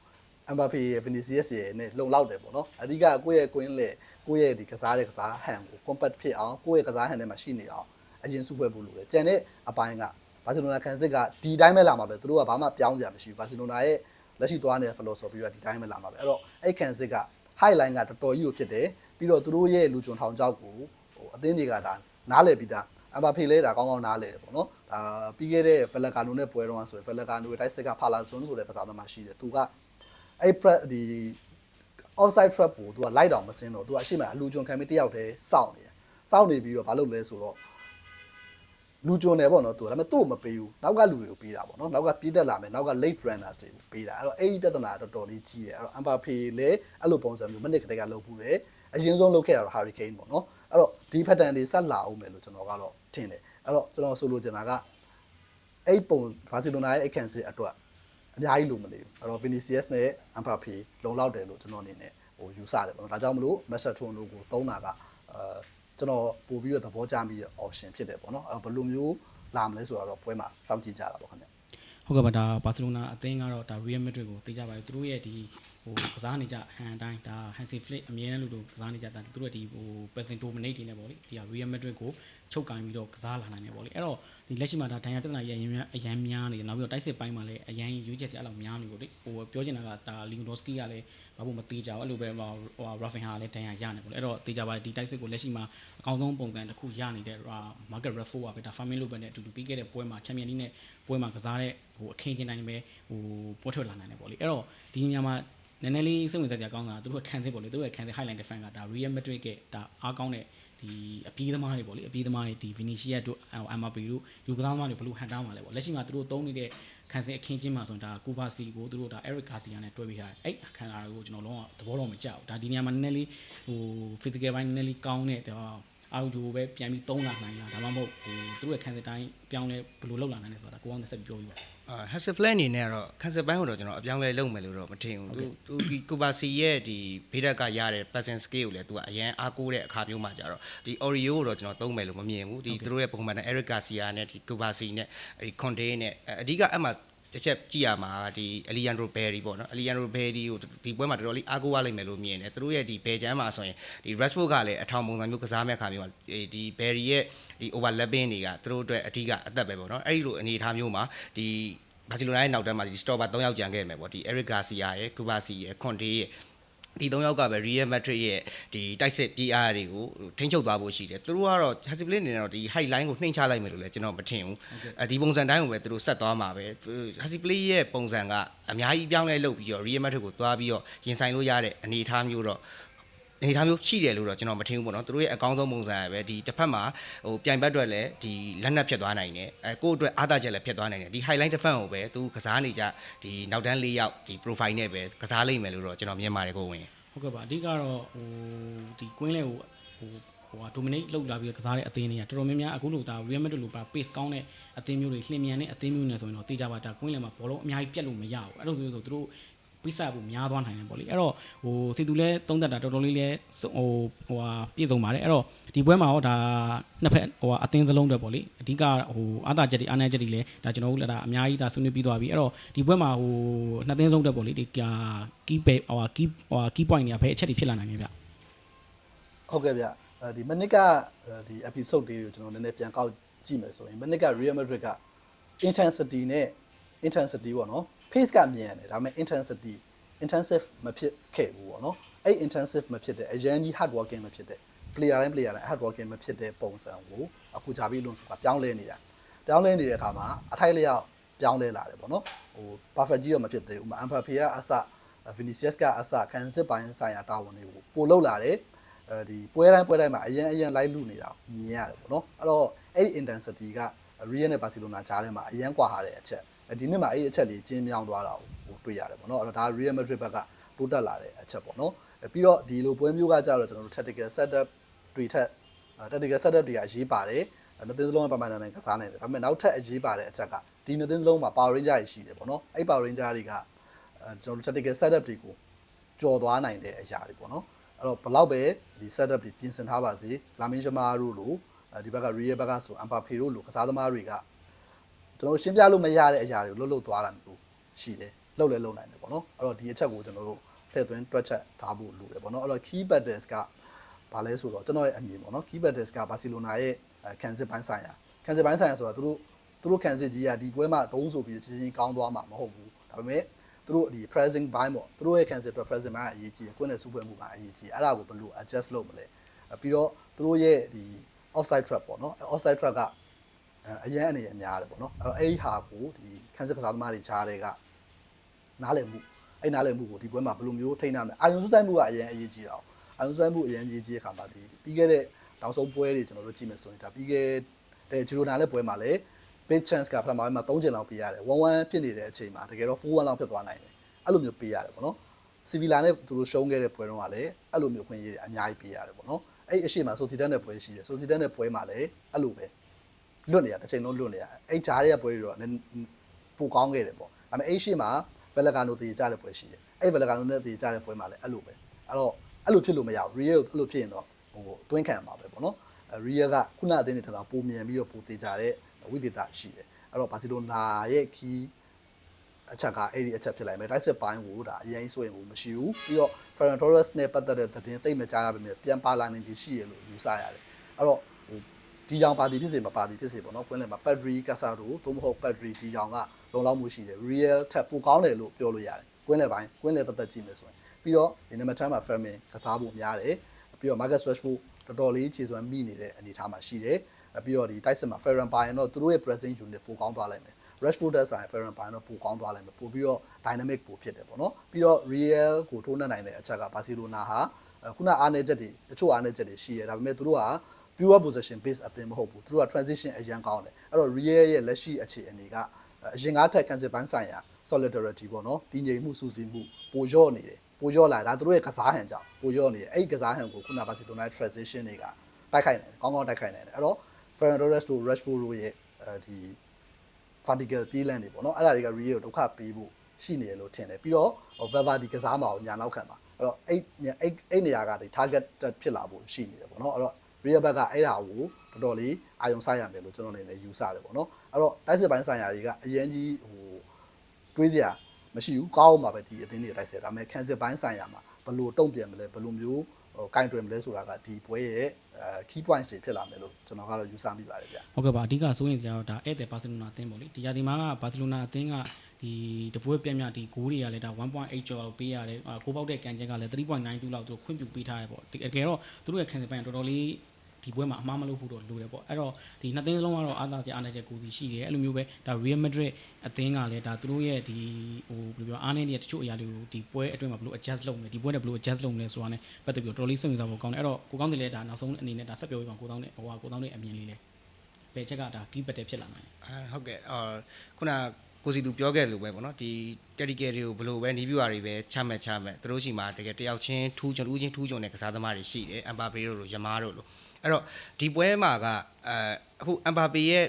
Mbappe ရဲ့ Vinicius ရဲ့နဲ့လုံလောက်တယ်ပေါ့နော်အဓိကကိုယ့်ရဲ့ queen လေကိုယ့်ရဲ့ဒီကစားတဲ့ကစားဟန်ကို compact ဖြစ်အောင်ကိုယ့်ရဲ့ကစားဟန်ထဲမှာရှိနေအောင်အရင်စုဖွဲ့ဖို့လိုတယ်ကြံတဲ့အပိုင်းကဘာစီလိုနာခံစစ်ကဒီတိုင်းပဲလာမှာပဲသူတို့ကဘာမှပြောင်းစရာမရှိဘူးဘာစီလိုနာရဲ့လက်ရှိသွားနေတဲ့ philosophy ကဒီတိုင်းပဲလာမှာပဲအဲ့တော့အဲ့ခံစစ်က highline ကတော်တော်ကြီးကိုဖြစ်တယ်ပြီးတော့သူတို့ရဲ့လူကျွန်ထောင်ချောက်ကိုဟိုအသင်းတွေကဒါနားလည်ပြီးသား အမ်ဘာဖေလဲဒါကောင်းကောင်းနားလည်တယ်ပေါ့နော်ဒါပြီးခဲ့တဲ့ဖလက်ကာနိုနဲ့ပွဲတော့ဆိုရင်ဖလက်ကာနိုရဲ့တိုက်စစ်ကဖာလာဇွန်ဆိုတဲ့ကစားသမားရှိတယ်သူကအဲ့ prep ဒီ offside trap ကိုသူကလိုက်တောင်မစင်းတော့သူကအရှိမအလူကျွန်ခံပြီးတယောက်တည်းစောင့်နေတယ်စောင့်နေပြီးတော့ဘာလုပ်လဲဆိုတော့လူကျွန်တယ်ပေါ့နော်သူကဒါပေမဲ့သူ့ကိုမပေးဘူးနောက်ကလူတွေကိုပေးတာပေါ့နော်နောက်ကပြေးတက်လာမယ်နောက်က late runners တွေကိုပေးတာအဲ့တော့အဲ့ဒီပြဿနာကတော်တော်လေးကြီးတယ်အဲ့တော့ Mbappe လည်းအဲ့လိုပုံစံမျိုးမနစ်ကတည်းကလုပ်ဘူးတယ်အရင်ဆုံးလုပ်ခဲ့တာတော့ Hurricane ပေါ့နော် အဲ့တော့ဒီ pattern တွေဆက်လာအောင်မယ်လို့ကျွန်တော်ကတော့ထင်တယ်အဲ့တော့ကျွန်တော်ဆိုလိုချင်တာကအဲ့ပုံဘာစီလိုနာရဲ့အခန့်စစ်အတွက်အများကြီးလိုမနေဘူးအဲ့တော့ Vinicius နဲ့ Mbappe လုံလောက်တယ်လို့ကျွန်တော်အနေနဲ့ဟိုယူဆတယ်ပေါ့နော်ဒါကြောင့်မလို့ Master တို့ကိုသုံးတာကအဲကျွန်တော်ပို့ပြီးတော့သဘောကျပြီးတဲ့ option ဖြစ်တယ်ပေါ့နော်အဲ့တော့ဘယ်လိုမျိုးလာမလဲဆိုတော့ပွဲမှာစောင့်ကြည့်ကြတာပေါ့ခင်ဗျဟုတ်ကဲ့ပါဒါဘာစီလိုနာအသင်းကတော့ဒါ Real Madrid ကိုသိကြပါပြီသူတို့ရဲ့ဒီ ဟိုကစားနေကြဟန်အတိုင်းဒါ Hansi Flick အမြဲတမ်းလို့ကစားနေကြတာသူတို့ရဲ့ဒီဟို passing dominate တွေနဲ့ပေါ့လေဒီ Real Madrid ကိုချုပ်ကင်ပြီးတော့ကစားလာနိုင်တယ်ပေါ့လေအဲ့တော့ဒီလက်ရှိမှာဒါဒိုင်ယာပြဿနာကြီးအရင်အရန်များနေတယ်နောက်ပြီးတော့တိုက်စစ်ပိုင်းမှာလည်းအရန်ရွေးချက်တွေအဲ့လိုများနေပေါ့လေဟိုပြောချင်တာကဒါ Lewandowski ကလည်းဘာလို့မသေးကြဘူးအဲ့လိုပဲဟို Rafinha ကလည်းဒိုင်ယာရနေပေါ့လေအဲ့တော့တေးကြပါဒီတိုက်စစ်ကိုလက်ရှိမှာအကောင်းဆုံးပုံစံတစ်ခုရနေတဲ့ Market Rashford ကပဲဒါ Firmino လိုပဲနဲ့အတူတူပြီးခဲ့တဲ့ပွဲမှာ Champions League နဲ့ပွဲမှာကစားတဲ့ဟိုအခင်းချင်းတိုင်းပဲဟိုပွဲထွက်လာနိုင်တယ်ပေါ့လေအဲ့တော့ဒီညမှာ နည်းနည်းလေးစိတ်ဝင်စားကြကောင်းတာသူတို့ခံစစ်ပေါ့လေသူတို့ရဲ့ခံစစ် highlight defense ကဒါ Real Madrid ကဒါအားကောင်းတဲ့ဒီအပြေးသမားတွေပေါ့လေအပြေးသမားတွေဒီ Vinicius တို့ Mbappe တို့လူကစားသမားတွေဘယ်လိုဟန်တောင်းမှာလဲပေါ့လက်ရှိမှာသူတို့သုံးနေတဲ့ခံစစ်အခင်းချင်းမှာဆိုရင်ဒါကူပါစီကိုသူတို့ဒါ Eric Garcia နဲ့တွဲပေးထားတယ်အဲ့အခမ်းအနားကိုကျွန်တော်လုံးဝသဘောတော့မကျဘူးဒါဒီနေရာမှာနည်းနည်းလေးဟို physical ဘိုင်းနည်းနည်းလေးကောင်းတဲ့ ဒါအာယူဂျိုပဲပြန်ပြီးသုံးလာနိုင်လားဒါမှမဟုတ်ဟိုသူတို့ရဲ့ခံစစ်တိုင်းပြောင်းလဲဘယ်လိုလုပ်လာနိုင်လဲဆိုတာကိုအောင်သက်ဆက်ပြီးပြောပြပါအာ Hassel Flat အနေနဲ့ကတော့ Hassel ပိုင်းကိုတော့ကျွန်တော်အပြောင်းလဲလုပ်မယ်လို့တော့မထင်ဘူးသူသူဒီကိုပါစီရဲ့ဒီဘေးဒက်ကရတဲ့ passing skill ကိုလည်းသူကအရန်အားကိုးတဲ့အခါမျိုးမှာကြတော့ဒီ Oreo ကိုတော့ကျွန်တော်သုံးမယ်လို့မမြင်ဘူးဒီသူတို့ရဲ့ပုံမှန်တဲ့ Eric Garcia နဲ့ဒီကိုပါစီနဲ့ဒီ Conte နဲ့အဓိကအဲ့မှာ တစ်ချက်ကြည့်ရမှာဒီ Aliandro Berry ပေါ့နော် Aliandro Berry ကိုဒီပွဲမှာတော်တော်လေးအားကိုးရလိမ့်မယ်လို့မြင်တယ်သူတို့ရဲ့ဒီဘယ်ချမ်းမှာဆိုရင်ဒီ Rashford ကလည်းအထောင်ပုံစံမျိုးကစားမဲ့ခါမျိုးမှာဒီ Berry ရဲ့ဒီ overlapping တွေကသူတို့အတွက်အဓိကအသက်ပဲပေါ့နော်အဲ့ဒီလိုအနေအထားမျိုးမှာဒီဘာစီလိုနာရဲ့နောက်တန်းမှာဒီ stopper 3ယောက်ကြံခဲ့မယ်ပေါ့ဒီ Eric Garcia ရဲ့ Kubasi ရဲ့ Conte ရဲ့ ဒီ၃ယောက်ကပဲ Real Madrid ရဲ့ဒီတိုက်စစ် PR တွေကိုထိန်းချုပ်သွားဖို့ရှိတယ်သူတို့ကတော့ Hasibly အနေနဲ့တော့ဒီ high line ကိုနှိမ့်ချလိုက်မယ်လို့လည်းကျွန်တော်မထင်ဘူးအဲဒီပုံစံတိုင်းကိုပဲသူတို့ဆက်သွားမှာပဲ Hasibly ရဲ့ပုံစံကအများကြီးပြောင်းလဲလုပ်ပြီးတော့ Real Madrid ကိုသွားပြီးတော့ရင်ဆိုင်လို့ရတဲ့အနေအထားမျိုးတော့ အနေထားမျိုးရှိတယ်လို့တော့ကျွန်တော်မထင်ဘူးပေါ့နော်သူတို့ရဲ့အကောင်းဆုံးပုံစံပဲဒီတစ်ဖက်မှာဟိုပြိုင်ဘက်အတွက်လည်းဒီလက်နက်ဖြစ်သွားနိုင်တယ်အဲကိုယ့်အတွက်အားသာချက်လည်းဖြစ်သွားနိုင်တယ်ဒီ highlight တစ်ဖက်ကိုပဲသူကစားနေကြဒီနောက်တန်း၄ယောက်ဒီ profile နဲ့ပဲကစားလိမ့်မယ်လို့တော့ကျွန်တော်မြင်ပါတယ်ကိုဝင်ဟုတ်ကဲ့ပါအဓိကတော့ဟိုဒီကွင်းလဲကိုဟိုဟိုဟာ dominate လောက်လာပြီးတော့ကစားတဲ့အသင်းတွေကတော်တော်များများအခုလိုဒါ Real Madrid လိုပါ pace ကောင်းတဲ့အသင်းမျိုးတွေလှင်မြန်တဲ့အသင်းမျိုးတွေဆိုရင်တော့တေချာပါဒါကွင်းလဲမှာဘောလုံးအများကြီးပြတ်လို့မရဘူးအဲ့လိုမျိုးဆိုသူတို့ ပိစဖို့များသွားနိုင်တယ်ပေါ့လေအဲ့တော့ဟိုစီသူလဲသုံးသက်တာတော်တော်လေးလဲဟိုဟိုဟာပြည့်စုံပါတယ်အဲ့တော့ဒီပွဲမှာတော့ဒါနှစ်ဖက်ဟိုဟာအသင်းသလုံးတွေပေါ့လေအဓိကဟိုအာသာချက်တွေအာနာချက်တွေလဲဒါကျွန်တော်တို့လည်းဒါအများကြီးဒါဆွေးနွေးပြီးသွားပြီအဲ့တော့ဒီပွဲမှာဟိုနှစ်သင်းဆုံးတဲ့ပေါ့လေဒီကီးပဲဟိုဟာကီးဟိုဟာကီး point တွေကဘယ်အချက်တွေဖြစ်လာနိုင်လဲဗျဟုတ်ကဲ့ဗျအဲဒီမနစ်ကဒီ episode လေးကိုကျွန်တော်နည်းနည်းပြန်ကောက်ကြည့်မယ်ဆိုရင်မနစ်က Real Madrid က intensity နဲ့ intensity ပေါ့နော် pace ကမြန်တယ်ဒါပေမဲ့ intensity intensive မဖြစ်ခဲ့ဘူးပေါ့နော်အဲ့ intensive မဖြစ်တဲ့အရန်ကြီး hard working မဖြစ်တဲ့ player တိုင်း player တိုင်း hard working မဖြစ်တဲ့ပုံစံကိုအခုဂျာဘီလွန်ဆိုတာပြောင်းလဲနေတာပြောင်းလဲနေတဲ့အခါမှာအထိုက်လျောက်ပြောင်းလဲလာတယ်ပေါ့နော်ဟို perfect ကြီးတော့မဖြစ်သေးဘူးဥပမာ Mbappe ကအစ Vinicius ကအစခံစစ်ပိုင်းဆိုင်ရာတာဝန်တွေကိုပို့လောက်လာတယ်အဲဒီပွဲတိုင်းပွဲတိုင်းမှာအရင်အရင်လိုက်လူနေတာမြင်ရတယ်ပေါ့နော်အဲ့တော့အဲ့ဒီ intensity က Real နဲ့ Barcelona ကြားထဲမှာအရင်ကွာထားတဲ့အချက် ဒီနှစ်မှာအဲ့ဒီအချက်လေးကျင်းမြောင်းသွားတာကိုတွေ့ရတယ်ပေါ့နော်အဲ့တော့ဒါ Real Madrid ဘက်ကတိုးတက်လာတဲ့အချက်ပေါ့နော်ပြီးတော့ဒီလိုပွဲမျိုးကကြတော့ကျွန်တော်တို့ tactical setup တွေထက် tactical setup တွေကအရေးပါတယ်နှစ်သင်းစလုံးကပမာဏနဲ့ကစားနိုင်တယ်ဒါပေမဲ့နောက်ထပ်အရေးပါတဲ့အချက်ကဒီနှစ်သင်းစလုံးမှာ Power Ranger တွေရှိတယ်ပေါ့နော်အဲ့ Power Ranger တွေကအဲကျွန်တော်တို့ tactical setup တွေကိုကြော်သွားနိုင်တဲ့အရာတွေပေါ့နော်အဲ့တော့ဘလောက်ပဲဒီ setup တွေပြင်ဆင်ထားပါစေလာမင်းရှမားတို့လိုဒီဘက်က Real ဘက်ကဆို Mbappe တို့လိုကစားသမားတွေက ကျွန်တော်ရှင်းပြလို့မရတဲ့အရာတွေကိုလွတ်လွတ်သွားတာမျိုးရှိတယ်လောက်လဲလောက်နိုင်တယ်ပေါ့နော်အဲ့တော့ဒီအချက်ကိုကျွန်တော်တို့ထည့်သွင်းတွက်ချက်ထားဖို့လိုတယ်ပေါ့နော်အဲ့တော့ key battles ကဘာလဲဆိုတော့ကျွန်တော်ရဲ့အမြင်ပေါ့နော် key battles ကဘာစီလိုနာရဲ့ခံစစ်ပိုင်းဆိုင်ရာခံစစ်ပိုင်းဆိုင်ရာဆိုတော့သူတို့သူတို့ခံစစ်ကြီးကဒီပွဲမှာတုံးဆိုပြီးချင်းချင်းကောင်းသွားမှာမဟုတ်ဘူးဒါပေမဲ့သူတို့ဒီ pressing ဘိုင်းပေါ့သူတို့ရဲ့ cancel အတွက် pressing ဘိုင်းကအရေးကြီးတယ်ကိုယ့်နဲ့စူးပွဲမှုကအရေးကြီးအဲ့ဒါကိုဘယ်လို adjust လုပ်မလဲပြီးတော့သူတို့ရဲ့ဒီ offside trap ပေါ့နော် offside trap က အရန်အနေနဲ့များတယ်ပေါ့နော်အဲ့တော့အဲ့ဒီဟာကိုဒီခန်းစစ်ကစားသမားတွေချားတဲ့ကနားလည်မှုအဲ့နားလည်မှုကိုဒီပွဲမှာဘယ်လိုမျိုးထိန်းနိုင်မလဲအာယုံစုတိုင်းမှုကအရန်အရေးကြီးတာ။အာယုံစုတိုင်းမှုအရန်အရေးကြီးတဲ့အခါမှာဒီပြီးခဲ့တဲ့နောက်ဆုံးပွဲတွေကျွန်တော်တို့ကြည့်မယ်ဆိုရင်ဒါပြီးခဲ့တဲ့ဂျီရိုနာလက်ပွဲမှာလည်း big chance ကပထမပိုင်းမှာ3ကျင်လောက်ပေးရတယ်1-1ဖြစ်နေတဲ့အချိန်မှာတကယ်တော့4-1လောက်ဖြစ်သွားနိုင်တယ်အဲ့လိုမျိုးပေးရတယ်ပေါ့နော်စီဗီလာနဲ့သူတို့ရှုံးခဲ့တဲ့ပွဲတုန်းကလည်းအဲ့လိုမျိုးခွင့်ရည်အများကြီးပေးရတယ်ပေါ့နော်အဲ့အရှိမဆိုစီတန်တဲ့ပွဲရှိတယ်ဆိုစီတန်တဲ့ပွဲမှာလည်းအဲ့လိုပဲ လွတ်နေရတစ်ချိန်လုံးလွတ်နေရအဲ့ဂျားရဲ့ပွဲတွေတော့ပိုကောင်းခဲ့တယ်ပေါ့ဒါပေမဲ့အဲ့ရှိမှာဗယ်လကာနိုတည်ကြတဲ့ပွဲရှိတယ်အဲ့ဗယ်လကာနိုနဲ့တည်ကြတဲ့ပွဲမှာလည်းအဲ့လိုပဲအဲ့တော့အဲ့လိုဖြစ်လို့မရဘူး real အဲ့လိုဖြစ်ရင်တော့ဟိုသွင်းခံမှာပဲပေါ့နော် real ကခုနအတင်းနေတာပုံမြန်ပြီးတော့ပိုတည်ကြတဲ့ဝိသေသရှိတယ်အဲ့တော့ဘာစီလိုနာရဲ့ key အချက်ကအဲ့ဒီအချက်ဖြစ်လိုက်မယ်တိုက်စစ်ပိုင်းကိုဒါအရင်ဆိုရင်ကိုမရှိဘူးပြီးတော့ Ferran Torres နဲ့ပတ်သက်တဲ့သတင်းသိမ့်မကြားရပါမယ်ပြန်ပါလာနိုင်ခြင်းရှိရလို့ယူဆရတယ်အဲ့တော့ဟို ဒီကြောင်ပါတီဖြစ်စေမပါတီဖြစ်စေပေါ့နော်ဖွင့်လည်မှာ Pedri Casado သို့မဟုတ် Pedri ဒီကြောင်ကလုံလောက်မှုရှိတယ် Real ထက်ပိုကောင်းတယ်လို့ပြောလို့ရတယ်ကွင်းလည်ပိုင်းကွင်းလည်တက်တက်ကြည့်မယ်ဆိုရင်ပြီးတော့ဒီ number 10မှာ Fermin ကစားဖို့များတယ်ပြီးတော့ Marcus Rashford တော်တော်လေးခြေစွမ်းမိနေတဲ့အနေအထားမှာရှိတယ်ပြီးတော့ဒီတိုက်စစ်မှာ Ferran ပါရင်တော့သူတို့ရဲ့ pressing unit ပိုကောင်းသွားလိုက်မယ် Rashford တက်ဆိုင် Ferran ပိုင်းတော့ပိုကောင်းသွားလိုက်မယ်ပို့ပြီးတော့ dynamic ပိုဖြစ်တယ်ပေါ့နော်ပြီးတော့ Real ကိုထိုးနှက်နိုင်တဲ့အချက်က Barcelona ဟာခုနအားနေချက်တွေတချို့အားနေချက်တွေရှိတယ်ဒါပေမဲ့သူတို့က pure possession base အသင်းမဟုတ်ဘူးသူတို့က transition အရန်ကောင်းတယ်အဲ့တော့ Real ရဲ့လက်ရှိအခြေအနေကအရင်ကထက် cancel ပိုင်းဆိုင်ရာ solidarity ပေါ့နော်တည်ငြိမ်မှုစူးစီးမှုပိုလျော့နေတယ်ပိုလျော့လာဒါသူတို့ရဲ့ကစားဟန်ကြောင့်ပိုလျော့နေတယ်အဲ့ဒီကစားဟန်ကိုခုန Barcelona transition တွေကတိုက်ခိုက်နေတယ်ကောင်းကောင်းတိုက်ခိုက်နေတယ်အဲ့တော့ Ferran Torres တို့ Rashford တို့ရဲ့အဲဒီ vertical ပြေးလန့်နေပေါ့နော်အဲ့ဒါတွေက real ဒုက္ခပေးဖို့ရှိနေတယ်လို့ထင်တယ်ပြီးတော့ Valverde ကစားမှာကိုညာနောက်ခံမှာအဲ့တော့အဲ့အဲ့အဲ့နေရာကဒီ target ဖြစ်လာဖို့ရှိနေတယ်ပေါ့နော်အဲ့တော့ real back ကအဲ့ဒါကိုတော်တော်လေးအာယုံဆိုင်ရမယ်လို့ကျွန်တော်အနေနဲ့ယူဆတယ်ပေါ့နော်အဲ့တော့တိုက်စစ်ပိုင်းဆိုင်ရာတွေကအရင်ကြီးဟိုတွေးစရာမရှိဘူးကောင်းမှာပဲဒီအသင်းတွေတိုက်စစ်ဒါပေမဲ့ cancel ပိုင်းဆိုင်ရာမှာဘယ်လိုတုံ့ပြန်မလဲဘယ်လိုမျိုးဟိုကင်တွင်မလဲဆိုတာကဒီပွဲရဲ့အဲ key points တွေဖြစ်လာမယ်လို့ကျွန်တော်ကတော့ယူဆမိပါတယ်ဗျဟုတ်ကဲ့ပါအဓိကစိုးရင်စရာတော့ဒါဧည့်သည်ဘာစီလိုနာအသင်းပေါ့လေဒီရာဒီမှာကဘာစီလိုနာအသင်းကဒီတပွဲပြက်မြဒီဂိုးတွေကလည်းဒါ1.8ကျော်လောက်ပေးရတယ်အာဂိုးပေါက်တဲ့ကန်ချက်ကလည်း3.92လောက်သူခွင့်ပြုပေးထားရပေါ့တကယ်တော့သူတို့ရဲ့ခံစစ်ပိုင်းကတော်တော်လေး ဒီပွဲမှာအမှားမလုပ်ဖို့တော့လိုတယ်ပေါ့အဲ့တော့ဒီနှစ်သင်းစလုံးကတော့အားသာချက်အားနည်းချက်ကိုစီရှိတယ်အဲ့လိုမျိုးပဲဒါ Real Madrid အသင်းကလည်းဒါသူတို့ရဲ့ဒီဟိုဘယ်လိုပြောအားနည်းနေတဲ့တချို့အရာတွေကိုဒီပွဲအတွင်းမှာဘယ်လို adjust လုပ်မလဲဒီပွဲနဲ့ဘယ်လို adjust လုပ်မလဲဆိုတာ ਨੇ ပတ်သက်ပြီးတော့တော်တော်လေးစိတ်ဝင်စားဖို့ကောင်းတယ်အဲ့တော့ကိုကောင်းတယ်လည်းဒါနောက်ဆုံးအနေနဲ့ဒါဆက်ပြောပြပါကိုကောင်းတဲ့ဟိုဟာကိုကောင်းတဲ့အမြင်လေးလေးဘယ်ချက်ကဒါ key battle ဖြစ်လာနိုင်လဲအာဟုတ်ကဲ့အော်ခုန ကိုစီသူပြောခဲ့လို့ပဲပေါ့နော်ဒီ technical တွေကိုဘယ်လိုပဲနီးပြူတွေပဲချမှတ်ချမှတ်သူတို့ရှိမှာတကယ်တယောက်ချင်းထူးချွန်ထူးချင်းထူးချွန်တဲ့ကစားသမားတွေရှိတယ်အမ်ဘာပေတို့လိုယမားတို့လိုအဲ့တော့ဒီပွဲမှာကအဲအခုအမ်ဘာပေရဲ့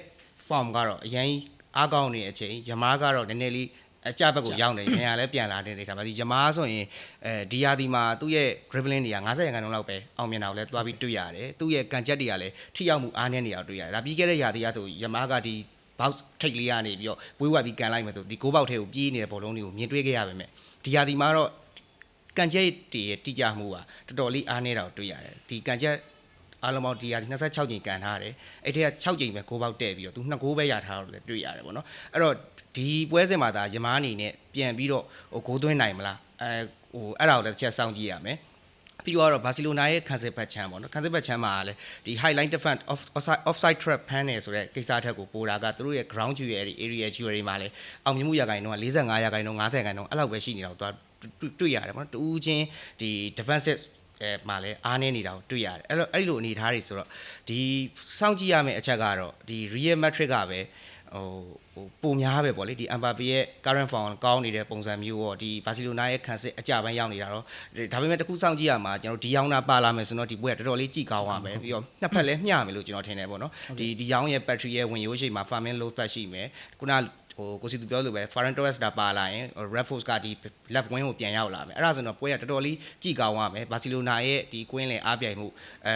form ကတော့အရင်အားကောင်းနေတဲ့အချိန်ယမားကတော့နည်းနည်းလေးအကြဘက်ကိုရောက်နေရန်လည်းပြန်လာတဲ့နေထားပါဒီယမားဆိုရင်အဲဒီယာဒီမှာသူ့ရဲ့ dribbling တွေက90ရာခိုင်နှုန်းလောက်ပဲအောင်မြင်တာကိုလည်းတွားပြီးတွေ့ရတယ်သူ့ရဲ့ကန်ချက်တွေကလည်းထိရောက်မှုအားနည်းနေတာကိုတွေ့ရတယ်ဒါပြီးခဲ့တဲ့ယာဒီကဆိုယမားကဒီ box ထိတ်လေးကနေပြီးတော့ဝေးဝါပြီးကန်လိုက်မယ်ဆိုဒီကိုးပေါက်ထဲကိုပြေးနေတဲ့ဘောလုံးတွေကိုမြင်တွေ့ခဲ့ရပါမယ်ဒီယာဒီမှာတော့ကန်ချက်တည်ရဲ့တိကျမှုကတော်တော်လေးအားနေတာကိုတွေ့ရတယ်ဒီကန်ချက်အားလုံးပေါင်းဒီယာဒီ26ကြိမ်ကန်ထားတယ်အဲ့ထက်က6ကြိမ်ပဲကိုးပေါက်တဲ့ပြီးတော့သူနှစ်ကိုးပဲရထားတော့လည်းတွေ့ရတယ်ပေါ့နော်အဲ့တော့ဒီပွဲစဉ်မှာဒါယမားအနေနဲ့ပြန်ပြီးတော့ဟိုဂိုးသွင်းနိုင်မလားအဲဟိုအဲ့ဒါကိုလည်းတစ်ချက်စောင့်ကြည့်ရမယ် ပြီးတော့ဘာစီလိုနာရဲ့ခံစစ်ဘက်ချမ်းပေါ့နော်ခံစစ်ဘက်ချမ်းမှာလည်းဒီ highline defense off offside offside trap ဖမ်းနေဆိုတဲ့ကိစ္စထက်ကိုပိုတာကသူတို့ရဲ့ ground ကျွေရဲ့ area ကျွေတွေမှာလည်းအောင်မြင်မှုရာခိုင်နှုန်းက45ရာခိုင်နှုန်း50ရာခိုင်နှုန်းအဲ့လောက်ပဲရှိနေတာကိုသွားတွေ့ရတယ်ပေါ့နော်တူးချင်းဒီ defensive အဲမှာလည်းအားနေနေတာကိုတွေ့ရတယ်အဲ့လိုအဲ့လိုအနေထားတွေဆိုတော့ဒီစောင့်ကြည့်ရမယ့်အချက်ကတော့ဒီ real metric ကပဲ ဟိုဟိုပုံများပဲပေါ့လေဒီ Mbappe ရဲ့ current form ကောင်းနေတဲ့ပုံစံမျိုးရောဒီ Barcelona ရဲ့ခံစစ်အကြပိုင်းရောက်နေတာတော့ဒါပေမဲ့တခုစောင့်ကြည့်ရမှာကျွန်တော်ဒီရောင်းတာပါလာမယ်ဆိုတော့ဒီပွဲကတော်တော်လေးကြည့်ကောင်းရမယ်ပြီးတော့နှစ်ဖက်လည်းမျှမယ်လို့ကျွန်တော်ထင်တယ်ပေါ့နော်ဒီဒီရောင်းရဲ့ battery ရဲ့ဝင်ရိုးရှိမှာ farming load back ရှိမယ်ခုန ဟိုကိုစီသူပြောလို့ပဲ Ferran Torres ဒါပါလာရင် Red Force ကဒီ left wing ကိုပြန်ရောက်လာမယ်အဲ့ဒါဆိုတော့ပွဲကတော်တော်လေးကြည်ကောင်းရမယ်ဘာစီလိုနာရဲ့ဒီကွင်းလင်အားပြိုင်မှုအဲ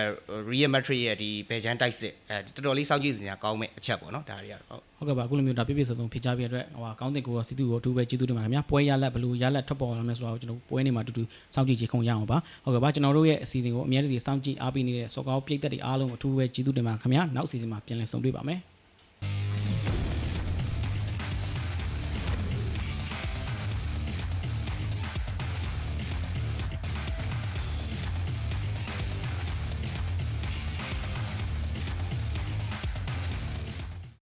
Real Madrid ရဲ့ဒီဘယ်ဂျန်တိုက်စစ်အဲတော်တော်လေးစောင့်ကြည့်စရာကောင်းမဲ့အချက်ပေါ့နော်ဒါတွေကတော့ဟုတ်ဟုတ်ကဲ့ပါအခုလိုမျိုးဒါပြည့်ပြည့်စုံစုံဖြေချပြတဲ့အတွက်ဟိုဟာကောင်းတဲ့ကိုရောစီတူကိုအထူးပဲကျေးဇူးတင်ပါတယ်ခင်ဗျာပွဲရလက်ဘယ်လိုရလက်ထွက်ပေါ်လာမလဲဆိုတော့ကျွန်တော်ပွဲနေမှာတူတူစောင့်ကြည့်ကြည့်ခုံရအောင်ပါဟုတ်ကဲ့ပါကျွန်တော်တို့ရဲ့အစီအစဉ်ကိုအများကြီးစောင့်ကြည့်အားပေးနေတဲ့စောကောပြည်သက်တွေအားလုံးအထူးပဲကျေးဇူးတင်ပါတယ်ခင်ဗျာနောက်အစီအစဉ်မှာပြန်လည်ဆုံတွေ့ပါမယ်